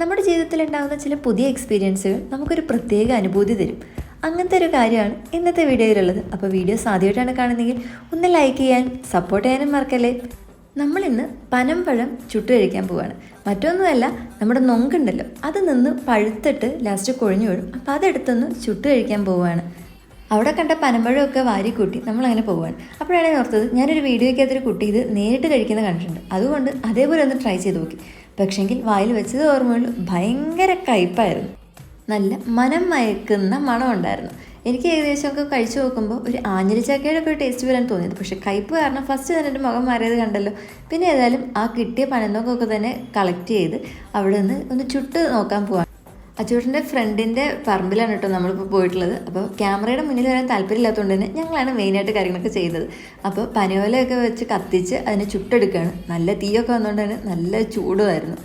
നമ്മുടെ ജീവിതത്തിൽ ഉണ്ടാകുന്ന ചില പുതിയ എക്സ്പീരിയൻസുകൾ നമുക്കൊരു പ്രത്യേക അനുഭൂതി തരും. അങ്ങനത്തെ ഒരു കാര്യമാണ് ഇന്നത്തെ വീഡിയോയിലുള്ളത്. അപ്പോൾ വീഡിയോ ആദ്യമായിട്ടാണ് കാണുന്നതെങ്കിൽ ഒന്ന് ലൈക്ക് ചെയ്യാൻ സപ്പോർട്ട് ചെയ്യാനും മറക്കല്ലേ? നമ്മളിന്ന് പനമ്പഴം ചുട്ടു കഴിക്കാൻ പോവാണ്. മറ്റൊന്നുമല്ല നമ്മുടെ നൊങ്കുണ്ടല്ലോ അത് നിന്ന് പഴുത്തിട്ട് ലാസ്റ്റ് കൊഴിഞ്ഞു വീഴും. അപ്പോൾ അതെടുത്തൊന്ന് ചുട്ടു കഴിക്കാൻ പോവുകയാണ് അവിടെ കണ്ട പനമ്പഴമൊക്കെ വാരി കൂട്ടി നമ്മളങ്ങനെ പോവുകയാണ് അപ്പോഴാണ് ഞാൻ ഓർത്തത് ഞാനൊരു വീഡിയോയ്ക്കകത്തൊരു കുട്ടി ഇത് നേരിട്ട് കഴിക്കുന്ന കണ്ടിട്ടുണ്ട്. അതുകൊണ്ട് അതേപോലെ ഒന്ന് ട്രൈ ചെയ്ത് നോക്കി. പക്ഷെങ്കിൽ വായിൽ വെച്ചത് ഓർമ്മയുള്ളൂ. ഭയങ്കര കയ്പായിരുന്നു. നല്ല മനം മയക്കുന്ന മണം ഉണ്ടായിരുന്നു. എനിക്ക് ഏകദേശം ഒക്കെ കഴിച്ചു നോക്കുമ്പോൾ ഒരു ആഞ്ഞിലിച്ചക്കയുടെ ഒക്കെ ടേസ്റ്റ് വരാൻ തോന്നിയത്. പക്ഷേ കയ്പ് കാരണം ഫസ്റ്റ് തന്നെ എന്റെ മുഖം മാറിയത് കണ്ടല്ലോ. പിന്നെ ഏതായാലും ആ കിട്ടിയ പനന്നോക്കൊക്കെ തന്നെ കളക്ട് ചെയ്ത് അവിടെ നിന്ന് ഒന്ന് ചുട്ട് നോക്കാൻ പോവാണ് അച്ചൂട്ടന്റെ ഫ്രണ്ടിന്റെ പറമ്പിലാണ് കേട്ടോ നമ്മളിപ്പോൾ പോയിട്ടുള്ളത്. അപ്പോൾ ക്യാമറയുടെ മുന്നിൽ വരാൻ താല്പര്യമില്ലാത്തതുകൊണ്ട് തന്നെ ഞങ്ങളാണ് മെയിനായിട്ട് കാര്യങ്ങളൊക്കെ ചെയ്തത്. അപ്പോൾ പനയോലയൊക്കെ വെച്ച് കത്തിച്ച് അതിനെ ചുട്ടെടുക്കുകയാണ്. നല്ല തീയൊക്കെ വന്നുകൊണ്ട് തന്നെ നല്ല ചൂടുമായിരുന്നു.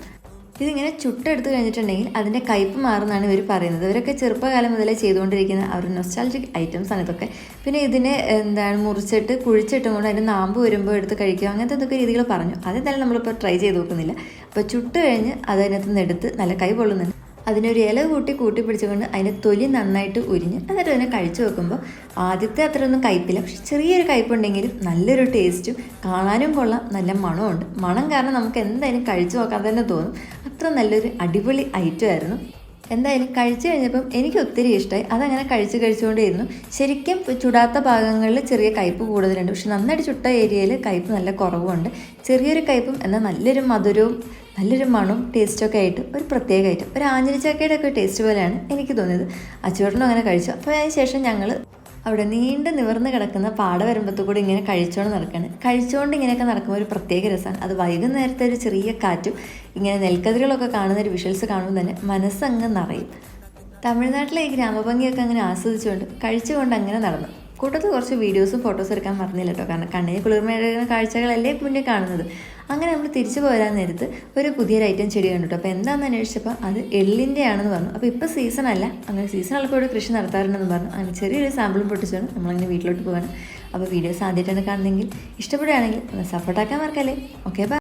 ഇതിങ്ങനെ ചുട്ടെടുത്ത് കഴിഞ്ഞിട്ടുണ്ടെങ്കിൽ അതിന്റെ കയ്പ് മാറുന്നതാണ് ഇവർ പറയുന്നത്. ഇവരൊക്കെ ചെറുപ്പകാലം മുതലേ ചെയ്തുകൊണ്ടിരിക്കുന്ന അവർ നൊസ്റ്റാൾജിക് ഐറ്റംസ് ആണ് ഇതൊക്കെ. പിന്നെ ഇതിനെ എന്താണ് മുറിച്ചിട്ട് കുഴിച്ചിട്ടും കൊണ്ട് അതിന്റെ നാമ്പ് വരുമ്പോൾ എടുത്ത് കഴിക്കുക അങ്ങനത്തെ എന്തൊക്കെ രീതികൾ പറഞ്ഞു. അതെന്തായാലും നമ്മളിപ്പോൾ ട്രൈ ചെയ്ത് നോക്കുന്നില്ല. അപ്പോൾ ചുട്ട് കഴിഞ്ഞ് അതിനകത്ത് നിന്ന് എടുത്ത് നല്ല കൈ പൊള്ളുന്നുണ്ട്. അതിനൊരു ഇല കൂട്ടി കൂട്ടി പിടിച്ചുകൊണ്ട് അതിന്റെ തൊലി നന്നായിട്ട് ഉരിഞ്ഞ് എന്നിട്ട് അതിനെ കഴിച്ചു വെക്കുമ്പോൾ ആദ്യത്തെ അത്രയൊന്നും കയ്പില്ല. പക്ഷെ ചെറിയൊരു കയ്പുണ്ടെങ്കിലും നല്ലൊരു ടേസ്റ്റും കാണാനും കൊള്ളാം. നല്ല മണമുണ്ട് മണം കാരണം നമുക്ക് എന്തായാലും കഴിച്ചു നോക്കാൻ തന്നെ തോന്നും. അത്ര നല്ലൊരു അടിപൊളി ഐറ്റം ആയിരുന്നു. എന്തായാലും കഴിച്ചു കഴിഞ്ഞപ്പം എനിക്ക് ഒത്തിരി ഇഷ്ടമായി അതങ്ങനെ കഴിച്ച് കഴിച്ചുകൊണ്ടിരുന്നു ശരിക്കും ചുടാത്ത ഭാഗങ്ങളിൽ ചെറിയ കയ്പ് കൂടുതലുണ്ട്. പക്ഷെ നന്നായിട്ട് ചുട്ട ഏരിയയിൽ കയ്പ് നല്ല കുറവുണ്ട്. ചെറിയൊരു കയ്പും എന്നാൽ നല്ലൊരു മധുരവും നല്ലൊരു മണവും ടേസ്റ്റൊക്കെ ആയിട്ട് ഒരു പ്രത്യേക ഐറ്റം ഒരു ആഞ്ഞിലിച്ചക്കയുടെ ഒക്കെ ടേസ്റ്റ് പോലെയാണ് എനിക്ക് തോന്നിയത്. അച്ചുവേട്ടനും അങ്ങനെ കഴിച്ചു. അപ്പോൾ അതിന് ശേഷം ഞങ്ങൾ അവിടെ നീണ്ട് നിവർന്ന് കിടക്കുന്ന പാടവരമ്പത്തു കൂടി ഇങ്ങനെ കഴിച്ചുകൊണ്ട് നടക്കുകയാണ് കഴിച്ചുകൊണ്ട് ഇങ്ങനെയൊക്കെ നടക്കുമ്പോൾ ഒരു പ്രത്യേക രസമാണ് അത് വൈകുന്നേരത്തെ ഒരു ചെറിയ കാറ്റും ഇങ്ങനെ നെൽക്കതിരുകളൊക്കെ കാണുന്ന ഒരു വിഷ്വൽസ് കാണുമ്പോൾ തന്നെ മനസ്സങ്ങ് നിറയും. തമിഴ്നാട്ടിലെ ഈ ഗ്രാമഭംഗിയൊക്കെ അങ്ങനെ ആസ്വദിച്ചുകൊണ്ട് കഴിച്ചുകൊണ്ട് അങ്ങനെ നടന്നു. കൂട്ടത്ത് കുറച്ച് വീഡിയോസും ഫോട്ടോസും എടുക്കാൻ മറന്നില്ല കേട്ടോ. കാരണം കണ്ണിന് കുളിർമയുടെ കാഴ്ചകളല്ലേ മുന്നേ കാണുന്നത്. അങ്ങനെ നമ്മൾ തിരിച്ചു പോരാൻ നേരത്ത് ഒരു പുതിയൊരു ഐറ്റം ചെടി കണ്ടിട്ടു. അപ്പോൾ എന്താണെന്ന് അന്വേഷിച്ചപ്പോൾ അത് എള്ളിന്റെ ആണെന്ന് പറഞ്ഞു. അപ്പോൾ ഇപ്പോൾ സീസൺ അല്ല. അങ്ങനെ സീസൺ ഉള്ളപ്പോൾ ഇവിടെ കൃഷി നടത്താറുണ്ടെന്ന് പറഞ്ഞു. അങ്ങനെ ചെറിയൊരു സാമ്പിളും പൊട്ടിച്ചാണ് നമ്മളങ്ങനെ വീട്ടിലോട്ട് പോകണം അപ്പോൾ വീഡിയോസ് ആദ്യമായിട്ടാണ് കാണുന്നതെങ്കിൽ ഇഷ്ടപ്പെടുകയാണെങ്കിൽ സപ്പോർട്ടാക്കാൻ മറക്കല്ലേ? Okay bye